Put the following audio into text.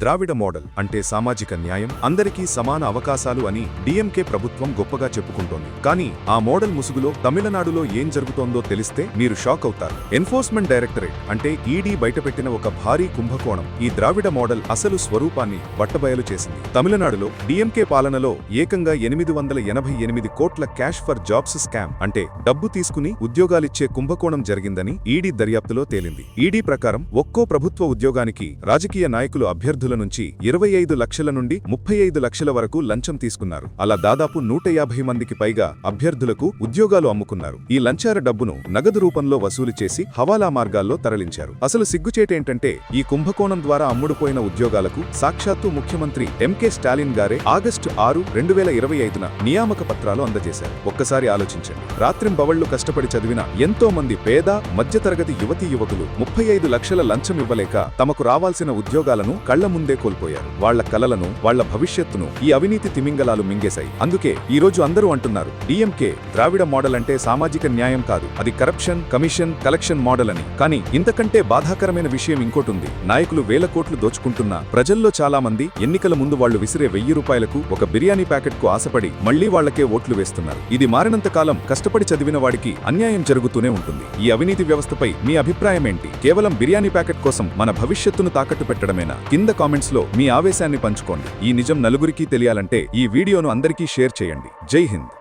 ద్రావిడ model అంటే సామాజిక న్యాయం అందరికీ సమాన అవకాశాలు అని డిఎంకే ప్రభుత్వం గొప్పగా చెప్పుకుంటోంది. కానీ ఆ మోడల్ ముసుగులో తమిళనాడులో ఏం జరుగుతోందో తెలిస్తే మీరు షాక్ అవుతారు. ఎన్ఫోర్స్మెంట్ డైరెక్టరేట్ అంటే ఈడీ బయటపెట్టిన ఒక భారీ కుంభకోణం. ఈ ద్రావిడ మోడల్ అసలు స్వరూపాన్ని బట్టబయలు చేసింది. తమిళనాడులో డిఎంకే పాలనలో ఏకంగా ఎనిమిది వందల ఎనభై ఎనిమిది కోట్ల క్యాష్ ఫర్ జాబ్స్ స్కామ్ అంటే డబ్బు తీసుకుని ఉద్యోగాలిచ్చే కుంభకోణం జరిగిందని ఈడీ దర్యాప్తులో తేలింది. ఈడీ ప్రకారం ఒక్కో ప్రభుత్వ ఉద్యోగానికి రాజకీయ నాయకులు అభ్యర్థులు నుంచి ఇరవై ఐదు లక్షల నుండి ముప్పై ఐదు లక్షల వరకు లంచం తీసుకున్నారు. అలా దాదాపు నూట యాభై మందికి పైగా అభ్యర్థులకు ఉద్యోగాలు అమ్ముకున్నారు. ఈ లంచార డబ్బును నగదు రూపంలో వసూలు చేసి హవాలా మార్గాల్లో తరలించారు. అసలు సిగ్గుచేటేంటంటే ఈ కుంభకోణం ద్వారా అమ్ముడుపోయిన ఉద్యోగాలకు సాక్షాత్తు ముఖ్యమంత్రి ఎంకే స్టాలిన్ గారే ఆగస్టు ఆరు రెండు వేల ఇరవై ఐదున నియామక పత్రాలు అందజేశారు. ఒక్కసారి ఆలోచించండి. రాత్రింబవళ్ళు కష్టపడి చదివిన ఎంతో మంది పేద మధ్యతరగతి యువతీ యువకులు ముప్పై ఐదు లక్షల లంచం ఇవ్వలేక తమకు రావాల్సిన ఉద్యోగాలను కళ్ళ ముందే కోల్పోయారు. వాళ్ళ కలలను వాళ్ళ భవిష్యత్తును ఈ అవినీతి తిమింగలాలు మింగేశాయి. అందుకే ఈ రోజు అందరూ అంటున్నారు డిఎంకే ద్రావిడ మోడల్ అంటే సామాజిక న్యాయం కాదు. అది కరప్షన్ కమిషన్ కలెక్షన్ మోడల్ అని. కానీ ఇంతకంటే బాధాకరమైన విషయం ఇంకోటుంది. నాయకులు వేల కోట్లు దోచుకుంటున్నా ప్రజల్లో చాలా మంది ఎన్నికల ముందు వాళ్ళు విసిరే వెయ్యి రూపాయలకు ఒక బిర్యానీ ప్యాకెట్కు ఆశపడి మళ్ళీ వాళ్ళకే ఓట్లు వేస్తున్నారు. ఇది మారినంత కాలం కష్టపడి చదివిన వాడికి అన్యాయం జరుగుతూనే ఉంటుంది. ఈ అవినీతి వ్యవస్థపై మీ అభిప్రాయం ఏంటి కేవలం బిర్యానీ ప్యాకెట్ కోసం మన భవిష్యత్తును తాకట్టు పెట్టడమేనా? కింద కామెంట్స్లో మీ ఆవేశాన్ని పంచుకోండి. ఈ నిజం నలుగురికి తెలియాలంటే ఈ వీడియోను అందరికీ షేర్ చేయండి. జై హింద్.